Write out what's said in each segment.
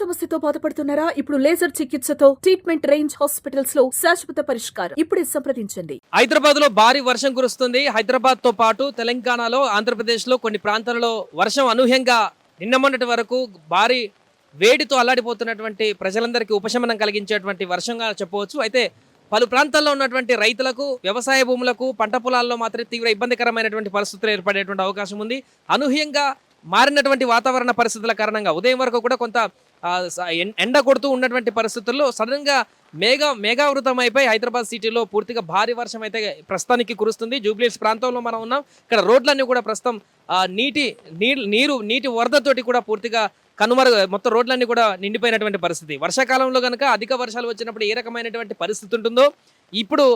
సమస్యతో బాధపడుతున్నారా? ఇప్పుడు లేజర్ చికిత్సతో ట్రీట్మెంట్ రేంజ్ హాస్పిటల్స్లో శాశ్వత పరిష్కారం. ఇప్పుడే సంప్రదించండి. హైదరాబాద్లో భారీ వర్షం కురుస్తుంది. హైదరాబాద్తో పాటు తెలంగాణలో ఆంధ్రప్రదేశ్లో కొన్ని ప్రాంతాలలో వర్షం అనూహ్యంగా నిన్న మొన్నటి వరకు భారీ వేడితో అల్లాడిపోతున్నటువంటి ప్రజలందరికీ ఉపశమనం కలిగించేటువంటి వర్షంగా చెప్పవచ్చు. అయితే పలు ప్రాంతాల్లో ఉన్నటువంటి రైతులకు వ్యవసాయ భూములకు పంట పొలాల్లో మాత్రం తీవ్ర ఇబ్బందికరమైనటువంటి పరిస్థితులు ఏర్పడేటువంటి అవకాశం ఉంది. అనూహ్యంగా మారినటువంటి వాతావరణ పరిస్థితుల కారణంగా ఉదయం వరకు కూడా కొంత ఎండ కొడుతూ ఉన్నటువంటి పరిస్థితుల్లో సడన్గా మేఘ మేఘావృతం అయిపోయి హైదరాబాద్ సిటీలో పూర్తిగా భారీ వర్షం అయితే ప్రస్తుతానికి కురుస్తుంది. జూబ్లీస్ ప్రాంతంలో మనం ఉన్నాం. ఇక్కడ రోడ్లన్నీ కూడా ప్రస్తుతం నీటి నీరు నీటి వరదతోటి కూడా పూర్తిగా కనుమరు మొత్తం రోడ్లన్నీ కూడా నిండిపోయినటువంటి పరిస్థితి. వర్షాకాలంలో కనుక అధిక వర్షాలు వచ్చినప్పుడు ఏ రకమైనటువంటి పరిస్థితి ఉంటుందో ఇప్పుడు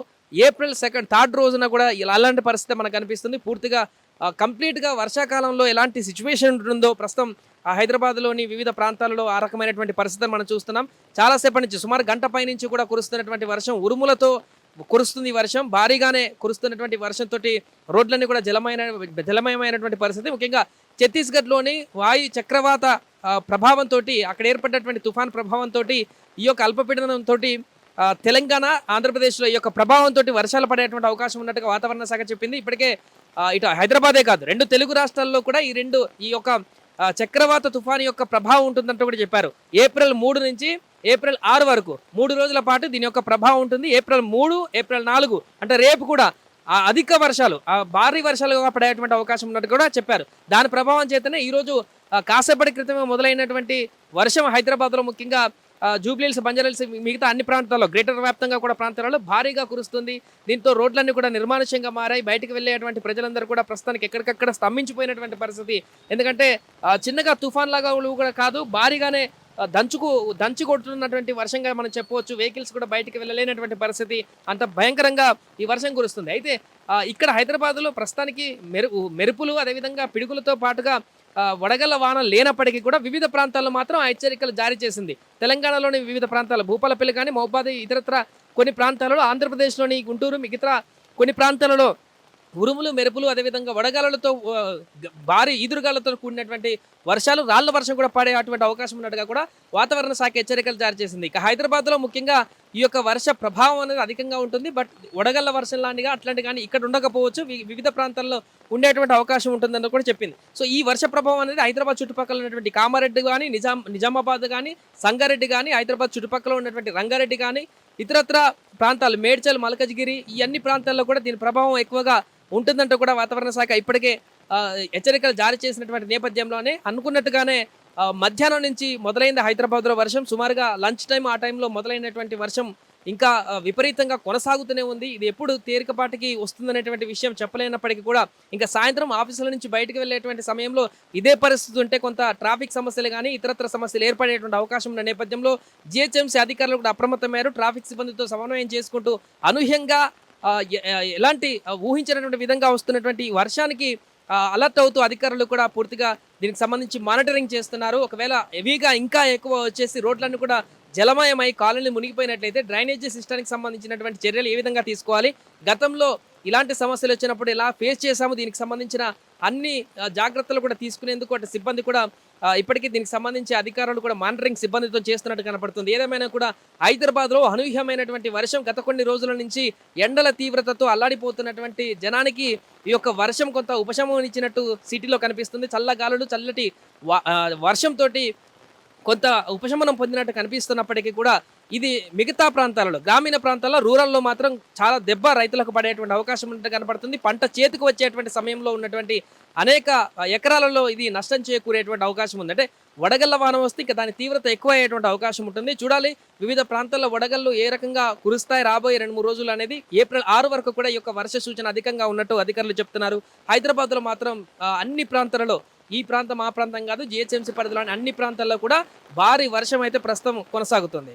ఏప్రిల్ సెకండ్ థర్డ్ రోజున కూడా ఇలా అలాంటి పరిస్థితి మనకు కనిపిస్తుంది పూర్తిగా కంప్లీట్గా వర్షాకాలంలో ఎలాంటి సిచ్యువేషన్ ఉంటుందో ప్రస్తుతం హైదరాబాద్లోని వివిధ ప్రాంతాలలో ఆ రకమైనటువంటి పరిస్థితులు మనం చూస్తున్నాం. చాలాసేపటి నుంచి సుమారు గంట పై నుంచి కూడా కురుస్తున్నటువంటి వర్షం ఉరుములతో కురుస్తుంది వర్షం. భారీగానే కురుస్తున్నటువంటి వర్షంతో రోడ్లన్నీ కూడా జలమైన జలమయమైనటువంటి పరిస్థితి. ముఖ్యంగా ఛత్తీస్గఢ్లోని వాయు చక్రవాత ప్రభావంతో అక్కడ ఏర్పడినటువంటి తుఫాన్ ప్రభావంతో ఈ యొక్క అల్పపీడనంతో తెలంగాణ ఆంధ్రప్రదేశ్లో ఈ యొక్క ప్రభావంతో వర్షాలు పడేటువంటి అవకాశం ఉన్నట్టుగా వాతావరణ శాఖ చెప్పింది. ఇప్పటికే ఇటు హైదరాబాదే కాదు రెండు తెలుగు రాష్ట్రాల్లో కూడా ఈ రెండు ఈ యొక్క చక్రవాత తుఫాను యొక్క ప్రభావం ఉంటుందంటూ కూడా చెప్పారు. ఏప్రిల్ మూడు నుంచి ఏప్రిల్ ఆరు వరకు మూడు రోజుల పాటు దీని యొక్క ప్రభావం ఉంటుంది. ఏప్రిల్ మూడు ఏప్రిల్ నాలుగు అంటే రేపు కూడా ఆ అధిక వర్షాలు ఆ భారీ వర్షాలుగా పడేటువంటి అవకాశం ఉన్నట్టు కూడా చెప్పారు. దాని ప్రభావం చేతనే ఈరోజు కాసేపటి క్రితమే మొదలైనటువంటి వర్షం హైదరాబాద్లో ముఖ్యంగా జూబ్లీహిల్స్ బంజారాహిల్స్ మిగతా అన్ని ప్రాంతాల్లో గ్రేటర్ వ్యాప్తంగా కూడా ప్రాంతాలలో భారీగా కురుస్తుంది. దీంతో రోడ్లన్నీ కూడా నిర్మానుష్యంగా మారాయి. బయటకు వెళ్ళేటువంటి ప్రజలందరూ కూడా ప్రస్తుతానికి ఎక్కడికక్కడ స్తంభించిపోయినటువంటి పరిస్థితి. ఎందుకంటే చిన్నగా తుఫాన్ లాగా కూడా కాదు భారీగానే దంచుకు దంచి కొడుతున్నటువంటి వర్షంగా మనం చెప్పవచ్చు. వెహికల్స్ కూడా బయటికి వెళ్ళలేనటువంటి పరిస్థితి. అంత భయంకరంగా ఈ వర్షం కురుస్తుంది. అయితే ఇక్కడ హైదరాబాద్లో ప్రస్తుతానికి మెరు మెరుపులు అదేవిధంగా పిడుగులతో పాటుగా వడగళ్ళ వాన లేనప్పటికీ కూడా వివిధ ప్రాంతాల్లో మాత్రం హెచ్చరికలు జారీ చేసింది. తెలంగాణలోని వివిధ ప్రాంతాలు భూపాలపల్లి కానీ మహబాద్ ఇతరత్ర కొన్ని ప్రాంతాలలో ఆంధ్రప్రదేశ్లోని గుంటూరు మిగతా కొన్ని ప్రాంతాలలో ఉరుములు మెరుపులు అదేవిధంగా వడగాలలతో భారీ ఈదురుగాలతో కూడినటువంటి వర్షాలు రాళ్ళ వర్షం కూడా పడే అటువంటి అవకాశం ఉన్నట్టుగా కూడా వాతావరణ శాఖ హెచ్చరికలు జారీ చేసింది. ఇక హైదరాబాద్లో ముఖ్యంగా ఈ యొక్క వర్ష ప్రభావం అనేది అధికంగా ఉంటుంది. బట్ వడగళ్ళ వర్షం లాంటిగా అట్లాంటి కానీ ఇక్కడ ఉండకపోవచ్చు. వివిధ ప్రాంతాల్లో ఉండేటువంటి అవకాశం ఉంటుందని కూడా చెప్పింది. సో ఈ వర్ష ప్రభావం అనేది హైదరాబాద్ చుట్టుపక్కల ఉన్నటువంటి కామారెడ్డి కానీ నిజాం నిజామాబాద్ కానీ సంగారెడ్డి కానీ హైదరాబాద్ చుట్టుపక్కల ఉన్నటువంటి రంగారెడ్డి కానీ ఇతరత్ర ప్రాంతాలు మేడ్చల్ మల్కజ్గిరి ఈ అన్ని ప్రాంతాల్లో కూడా దీని ప్రభావం ఎక్కువగా ఉంటుందంటూ కూడా వాతావరణ శాఖ ఇప్పటికే హెచ్చరికలు జారీ చేసినటువంటి నేపథ్యంలోనే అనుకున్నట్టుగానే మధ్యాహ్నం నుంచి మొదలైంది హైదరాబాద్లో వర్షం. సుమారుగా లంచ్ టైం ఆ టైంలో మొదలైనటువంటి వర్షం ఇంకా విపరీతంగా కొనసాగుతూనే ఉంది. ఇది ఎప్పుడు తేలికపాటికి వస్తుందనేటువంటి విషయం చెప్పలేనప్పటికీ కూడా ఇంకా సాయంత్రం ఆఫీసుల నుంచి బయటకు వెళ్ళేటువంటి సమయంలో ఇదే పరిస్థితి ఉంటే కొంత ట్రాఫిక్ సమస్యలు కానీ ఇతరత్ర సమస్యలు ఏర్పడేటువంటి అవకాశం ఉన్న నేపథ్యంలో జిహెచ్ఎంసీ అధికారులు కూడా అప్రమత్తమయ్యారు. ట్రాఫిక్ సిబ్బందితో సమన్వయం చేసుకుంటూ అనూహ్యంగా ఎలాంటి ఊహించినటువంటి విధంగా వస్తున్నటువంటి వర్షానికి అలర్ట్ అవుతూ అధికారులు కూడా పూర్తిగా దీనికి సంబంధించి మానిటరింగ్ చేస్తున్నారు. ఒకవేళ హెవీగా ఇంకా ఎక్కువ వచ్చేసి రోడ్లన్నీ కూడా జలమయమై కాలనీ మునిగిపోయినట్లయితే డ్రైనేజీ సిస్టానికి సంబంధించినటువంటి చర్యలు ఏ విధంగా తీసుకోవాలి? గతంలో ఇలాంటి సమస్యలు వచ్చినప్పుడు ఎలా ఫేస్ చేశాము? దీనికి సంబంధించిన అన్ని జాగ్రత్తలు కూడా తీసుకునేందుకు అటు సిబ్బంది కూడా ఇప్పటికీ దీనికి సంబంధించి అధికారులు కూడా మానిటరింగ్ సిబ్బందితో చేస్తున్నట్టు కనపడుతుంది. ఏదేమైనా కూడా హైదరాబాద్లో అనూహ్యమైనటువంటి వర్షం గత కొన్ని రోజుల నుంచి ఎండల తీవ్రతతో అల్లాడిపోతున్నటువంటి జనానికి ఈ యొక్క వర్షం కొంత ఉపశమనం ఇచ్చినట్టు సిటీలో కనిపిస్తుంది. చల్లగాలులు చల్లటి వ- వర్షంతోటి కొంత ఉపశమనం పొందినట్టు కనిపిస్తున్నప్పటికీ కూడా ఇది మిగతా ప్రాంతాలలో గ్రామీణ ప్రాంతాల్లో రూరల్లో మాత్రం చాలా దెబ్బ రైతులకు పడేటువంటి అవకాశం ఉన్నట్టు కనపడుతుంది. పంట చేతికి వచ్చేటువంటి సమయంలో ఉన్నటువంటి అనేక ఎకరాలలో ఇది నష్టం చేకూరేటువంటి అవకాశం ఉంది. అంటే వడగళ్ళ వాన వస్తే ఇంకా దాని తీవ్రత ఎక్కువ అయ్యేటువంటి అవకాశం ఉంటుంది. చూడాలి వివిధ ప్రాంతాల్లో వడగళ్ళు ఏ రకంగా కురుస్తాయి రాబోయే రెండు మూడు రోజులు అనేది ఏప్రిల్ ఆరు వరకు కూడా ఈ యొక్క వర్ష సూచన అధికంగా ఉన్నట్టు అధికారులు చెప్తున్నారు. హైదరాబాద్లో మాత్రం అన్ని ప్రాంతాలలో ఈ ప్రాంతం ఆ ప్రాంతం కాదు జిహెచ్ఎంసీ పరిధిలోని అన్ని ప్రాంతాల్లో కూడా భారీ వర్షం అయితే ప్రస్తుతం కొనసాగుతుంది.